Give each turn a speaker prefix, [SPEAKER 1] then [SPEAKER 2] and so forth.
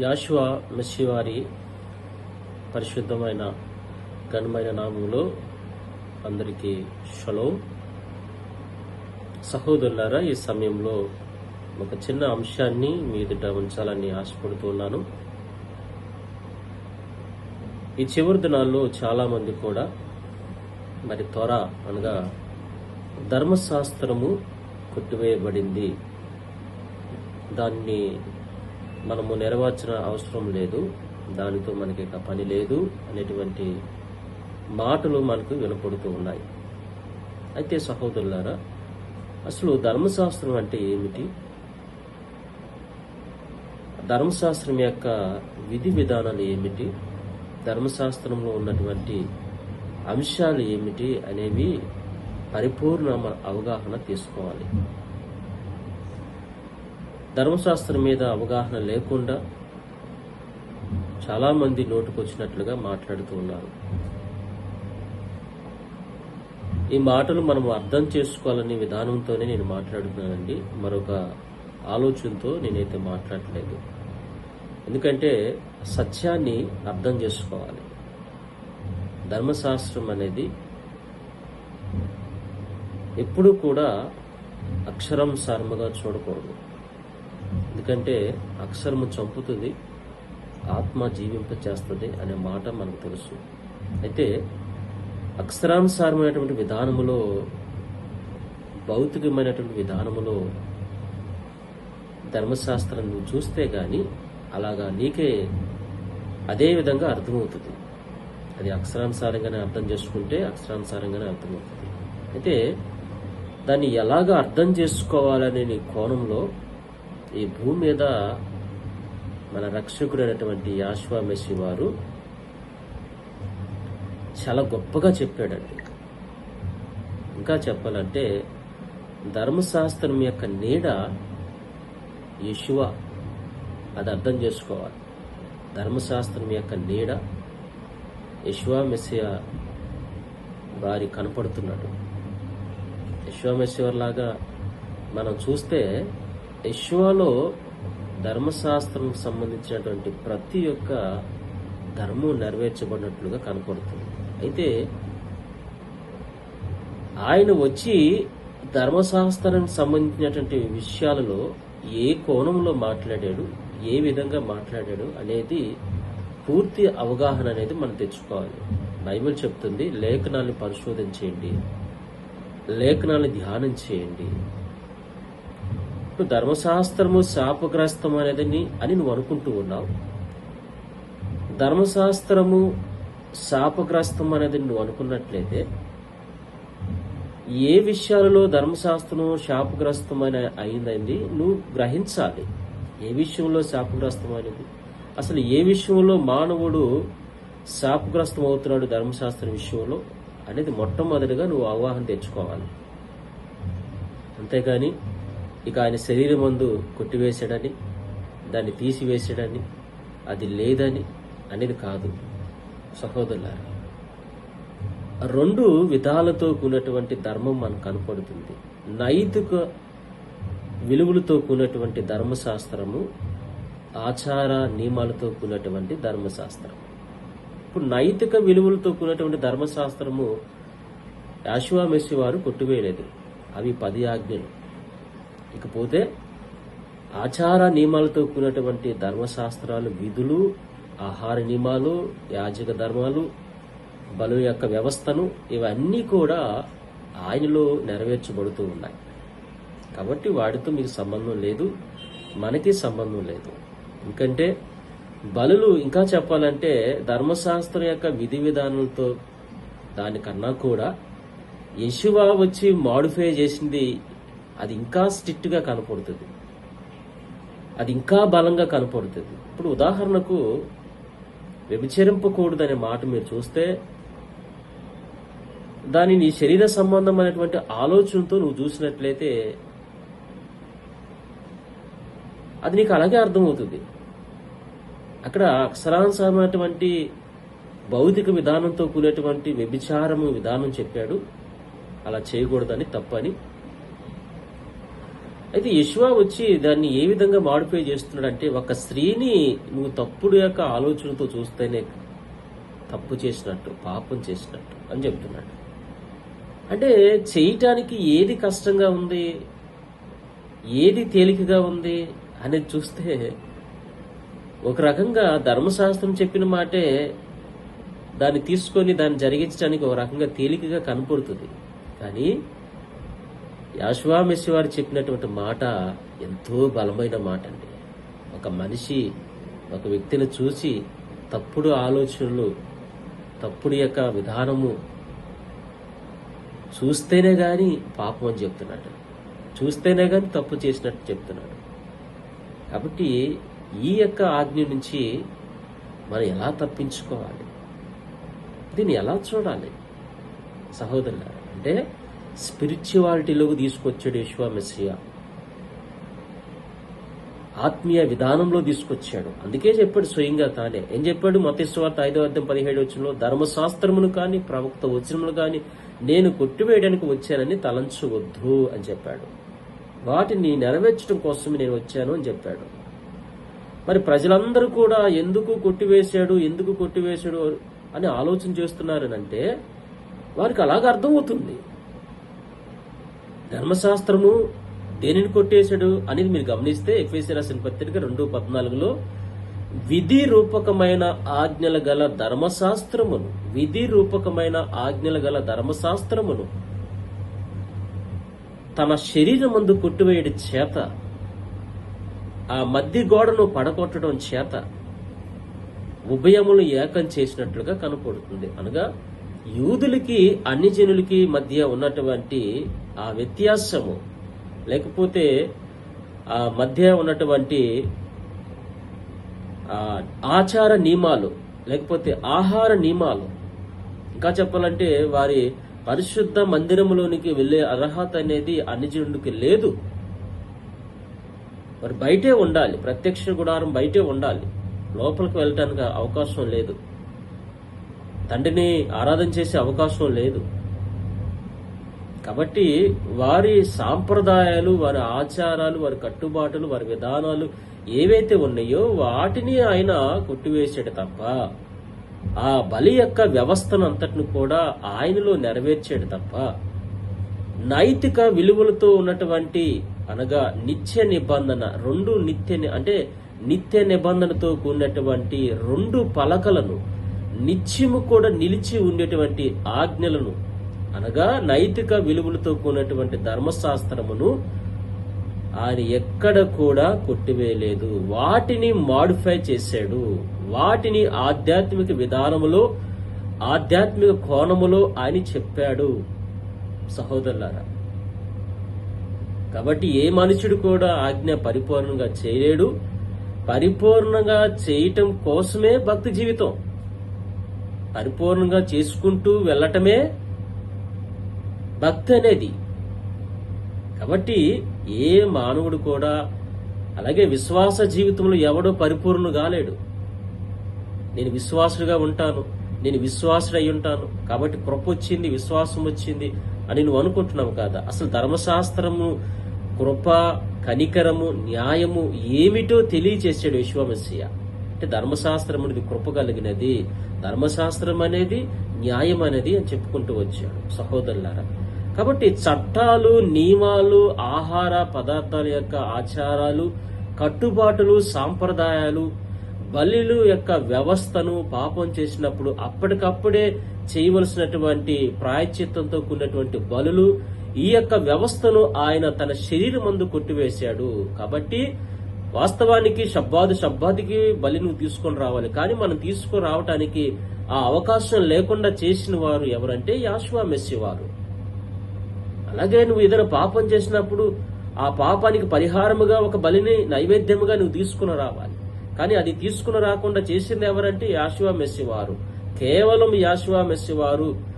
[SPEAKER 1] యాశువా మెస్సివారి పరిశుద్ధమైన ఘనమైన నామంలో అందరికీ షలో. సహోదరులారా ఈ సమయంలో ఒక చిన్న అంశాన్ని మీ ఎదుట ఉంచాలని ఆశపడుతున్నాను ఈ చివరి దినాల్లో చాలా మంది కూడా మరి త్వర అనగా ధర్మశాస్త్రము కొట్టివేయబడింది. దాన్ని మనము నెరవేర్చిన అవసరం లేదు. దానితో మనకి ఇక పని లేదు అనేటువంటి మాటలు మనకు వినపడుతూ ఉన్నాయి. అయితే సహోదరులారా అసలు ధర్మశాస్త్రం అంటే ఏమిటి? ధర్మశాస్త్రం యొక్క విధి విధానాలు ఏమిటి? ధర్మశాస్త్రంలో ఉన్నటువంటి అంశాలు ఏమిటి? అనేవి పరిపూర్ణ అవగాహన తీసుకోవాలి. ధర్మశాస్త్రం మీద అవగాహన లేకుండా చాలా మంది నోటుకొచ్చినట్లుగా మాట్లాడుతూ ఉన్నారు. ఈ మాటలు మనం అర్థం చేసుకోవాలనే విధానంతోనే నేను మాట్లాడుతున్నానండి. మరొక ఆలోచనతో నేనైతే మాట్లాడలేదు. ఎందుకంటే సత్యాన్ని అర్థం చేసుకోవాలి. ధర్మశాస్త్రం అనేది ఎప్పుడూ కూడా అక్షరం సారముగా చూడకూడదు. ఎందుకంటే అక్షరము చంపుతుంది ఆత్మ జీవింప చేస్తుంది అనే మాట మనకు తెలుసు. అయితే అక్షరానుసారమైనటువంటి విధానములో భౌతికమైనటువంటి విధానములో ధర్మశాస్త్రం నువ్వు చూస్తే గాని అలాగా నీకే అదే విధంగా అర్థమవుతుంది. అది అక్షరానుసారంగానే అర్థం చేసుకుంటే అక్షరానుసారంగానే అర్థమవుతుంది. అయితే దాన్ని ఎలాగ అర్థం చేసుకోవాలనే నీ కోణంలో ఈ భూమి మీద మన రక్షకుడు యాశ్వా యాశ్వామెసి వారు చాలా గొప్పగా చెప్పాడండి. ఇంకా చెప్పాలంటే ధర్మశాస్త్రం యొక్క నీడ యశువ అది అర్థం చేసుకోవాలి. ధర్మశాస్త్రం యొక్క నీడ యశువా వారి కనపడుతున్నాడు యశువా లాగా మనం చూస్తే యశువాలో ధర్మశాస్త్రం సంబంధించినటువంటి ప్రతి ఒక్క ధర్మం నెరవేర్చబడినట్లుగా కనపడుతుంది. అయితే ఆయన వచ్చి ధర్మశాస్త్రానికి సంబంధించినటువంటి విషయాలలో ఏ కోణంలో మాట్లాడాడు ఏ విధంగా మాట్లాడాడు అనేది పూర్తి అవగాహన అనేది మనం తెచ్చుకోవాలి. బైబిల్ చెప్తుంది లేఖనాన్ని పరిశోధించేయండి లేఖనాన్ని ధ్యానం చేయండి. ఇప్పుడు ధర్మశాస్త్రము శాపగ్రస్తం అనేది అని నువ్వు అనుకుంటూ ఉన్నావు. ధర్మశాస్త్రము శాపగ్రస్తం అనేది నువ్వు అనుకున్నట్లయితే ఏ విషయాలలో ధర్మశాస్త్రం శాపగ్రస్తమైన అయిందండి నువ్వు గ్రహించాలి. ఏ విషయంలో శాపగ్రస్తమైనది అసలు ఏ విషయంలో మానవుడు శాపగ్రస్తం అవుతున్నాడు ధర్మశాస్త్రం విషయంలో అనేది మొట్టమొదటిగా నువ్వు అవగాహన తెచ్చుకోవాలి. అంతేగాని ఇక ఆయన శరీరం మందు కొట్టివేశాడని దాన్ని తీసివేసాడని అది లేదని అనేది కాదు. సహోదరులారా రెండు విధాలతో కూడినటువంటి ధర్మం మనకు కనపడుతుంది. నైతిక విలువలతో కూడినటువంటి ధర్మశాస్త్రము ఆచార నియమాలతో కూడినటువంటి ధర్మశాస్త్రం. ఇప్పుడు నైతిక విలువలతో కూడినటువంటి ధర్మశాస్త్రము యాశువామెస్సి వారు కొట్టివేయలేదు. అవి పది ఆజ్ఞలు. ఇకపోతే ఆచార నియమాలతో కూడినటువంటి ధర్మశాస్త్రాలు విధులు ఆహార నియమాలు యాజక ధర్మాలు బలు యొక్క వ్యవస్థను ఇవన్నీ కూడా ఆయనలో నెరవేర్చబడుతూ ఉన్నాయి. కాబట్టి వాటితో మీకు సంబంధం లేదు మనకి సంబంధం లేదు. ఎందుకంటే బలులు ఇంకా చెప్పాలంటే ధర్మశాస్త్రం యొక్క విధి విధానాలతో దానికన్నా కూడా యశువా వచ్చి మాడిఫై చేసింది అది ఇంకా స్టిట్గా కనపడుతుంది. అది ఇంకా బలంగా కనపడుతుంది. ఇప్పుడు ఉదాహరణకు వ్యభిచరింపకూడదనే మాట మీరు చూస్తే దాని నీ శరీర సంబంధమైనటువంటి ఆలోచనతో నువ్వు చూసినట్లయితే అది నీకు అలాగే అర్థమవుతుంది. అక్కడ అక్షరాంశమైనటువంటి భౌతిక విధానంతో కూడినటువంటి వ్యభిచారము విధానం చెప్పాడు. అలా చేయకూడదని తప్పని అయితే యశ్వా వచ్చి దాన్ని ఏ విధంగా మాడిఫై చేస్తున్నాడంటే ఒక స్త్రీని నువ్వు తప్పుడు యొక్క ఆలోచనతో చూస్తేనే తప్పు చేసినట్టు పాపం చేసినట్టు అని చెప్తున్నాడు. అంటే చేయటానికి ఏది కష్టంగా ఉంది ఏది తేలికగా ఉంది అనేది చూస్తే ఒక రకంగా ధర్మశాస్త్రం చెప్పిన మాటే దాన్ని తీసుకొని దాన్ని జరిగించడానికి ఒక రకంగా తేలికగా కనపడుతుంది. కానీ యాశ్వామెస్సి వారు చెప్పినటువంటి మాట ఎంతో బలమైన మాట అండి. ఒక మనిషి ఒక వ్యక్తిని చూసి తప్పుడు ఆలోచనలు తప్పుడు యొక్క విధానము చూస్తేనే గాని పాపం అని చెప్తున్నాడు. చూస్తేనే గాని తప్పు చేసినట్టు చెప్తున్నాడు. కాబట్టి ఈ యొక్క ఆజ్ఞ నుంచి మనం ఎలా తప్పించుకోవాలి? దీన్ని ఎలా చూడాలి? సహోదరుల అంటే స్పిరిచువాలిటీలోకి తీసుకొచ్చాడు యశ్వా మెస్సియా. ఆత్మీయ విధానంలో తీసుకొచ్చాడు. అందుకే చెప్పాడు స్వయంగా తానే. ఏం చెప్పాడు? మతేశ్వార్త ఐదో అర్థం పదిహేడు వచ్చినలో ధర్మశాస్త్రమును కానీ ప్రవక్త వచనములు కానీ నేను కొట్టివేయడానికి వచ్చానని తలంచవద్దు అని చెప్పాడు. వాటిని నెరవేర్చడం కోసం నేను వచ్చాను అని చెప్పాడు. మరి ప్రజలందరూ కూడా ఎందుకు కొట్టివేశాడు? ఎందుకు కొట్టివేశాడు? అని ఆలోచన చేస్తున్నారనంటే వారికి అలాగ అర్థమవుతుంది. ధర్మశాస్త్రము దేనిని కొట్టేశాడు అనేది మీరు గమనిస్తే ఎఫ్ఎసి రాసిన పత్రిక రెండు పద్నాలుగులో విధి రూపకమైన ఆజ్ఞల గల ధర్మశాస్త్రమును విధి రూపకమైన ఆజ్ఞల గల ధర్మశాస్త్రమును తన శరీరమందు కొట్టివేయడి చేత ఆ మధ్య గోడను పడగొట్టడం చేత ఉభయములు ఏకం చేసినట్లుగా కనపడుతుంది. అనగా యూదులకి అన్ని జనులకి మధ్య ఉన్నటువంటి ఆ వ్యత్యాసము లేకపోతే ఆ మధ్య ఉన్నటువంటి ఆచార నియమాలు లేకపోతే ఆహార నియమాలు. ఇంకా చెప్పాలంటే వారి పరిశుద్ధ మందిరంలోనికి వెళ్ళే అర్హత అనేది అన్ని జనుడికి లేదు. మరి బయటే ఉండాలి ప్రత్యక్ష గుడారం బయటే ఉండాలి. లోపలికి వెళ్ళటానికి అవకాశం లేదు. తండ్రిని ఆరాధన చేసే అవకాశం లేదు. కాబట్టి వారి సాంప్రదాయాలు వారి ఆచారాలు వారి కట్టుబాటులు వారి విధానాలు ఏవైతే ఉన్నాయో వాటిని ఆయన కొట్టివేసాడు తప్ప ఆ బలి యొక్క వ్యవస్థను అంతటిని కూడా ఆయనలో నెరవేర్చాడు తప్ప నైతిక విలువలతో ఉన్నటువంటి అనగా నిత్య నిబంధన రెండు నిత్య అంటే నిత్య నిబంధనతో కూడినటువంటి రెండు పలకలను నిత్యము కూడా నిలిచి ఉండేటువంటి ఆజ్ఞలను అనగా నైతిక విలువలతో కూడినటువంటి ధర్మశాస్త్రమును ఆయన ఎక్కడ కూడా కొట్టివేయలేదు. వాటిని మాడిఫై చేశాడు. వాటిని ఆధ్యాత్మిక విధానములో ఆధ్యాత్మిక కోణములో ఆయన చెప్పాడు. సహోదరులారా కాబట్టి ఏ మనుషుడు కూడా ఆజ్ఞ పరిపూర్ణంగా చేయలేడు. పరిపూర్ణంగా చేయటం కోసమే భక్తి జీవితం. పరిపూర్ణంగా చేసుకుంటూ వెళ్ళటమే భక్తి అనేది. కాబట్టి ఏ మానవుడు కూడా అలాగే విశ్వాస జీవితంలో ఎవడో పరిపూర్ణ కాలేడు. నేను విశ్వాసుడిగా ఉంటాను నేను విశ్వాసుడై అయి ఉంటాను కాబట్టి కృప వచ్చింది విశ్వాసం వచ్చింది అని నువ్వు అనుకుంటున్నావు కాదా? అసలు ధర్మశాస్త్రము కృప కనికరము న్యాయము ఏమిటో తెలియచేసాడు విశ్వమస్య అంటే ధర్మశాస్త్రం అనేది కృప కలిగినది ధర్మశాస్త్రం అనేది న్యాయం అనేది అని చెప్పుకుంటూ వచ్చాడు సహోదరులారా. కాబట్టి చట్టాలు నియమాలు ఆహార పదార్థాల యొక్క ఆచారాలు కట్టుబాటులు సాంప్రదాయాలు బలిలు యొక్క వ్యవస్థను పాపం చేసినప్పుడు అప్పటికప్పుడే చేయవలసినటువంటి ప్రాయశ్చిత్తంతో కూడినటువంటి బలులు ఈ యొక్క వ్యవస్థను ఆయన తన శరీరం మందు కొట్టివేశాడు. కాబట్టి వాస్తవానికి శబ్బాదు శబ్బాదికి బలి నువ్వు తీసుకొని రావాలి. కానీ మనం తీసుకొని రావటానికి ఆ అవకాశం లేకుండా చేసిన వారు ఎవరంటే యాశ్వా మెస్సి వారు. అలాగే నువ్వు ఏదైనా పాపం చేసినప్పుడు ఆ పాపానికి పరిహారముగా ఒక బలిని నైవేద్యముగా నువ్వు తీసుకుని రావాలి. కానీ అది తీసుకుని రాకుండా చేసింది ఎవరంటే యాశువా మెస్సి వారు. కేవలం యాశువా మెస్సి వారు.